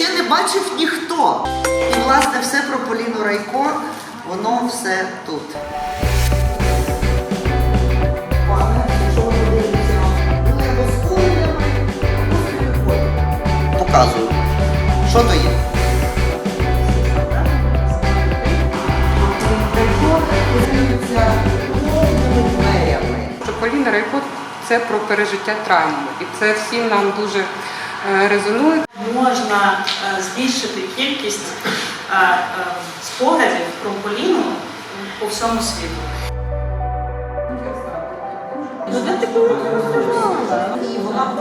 ще не бачив ніхто. І власне все про Поліну Райко, воно все тут. Показую. Що то є? Поліна Райко це про пережиття травми, і це всім нам дуже е, резонує. Можна е, збільшити кількість е, е, спогадів про Поліну по всьому світу. Вона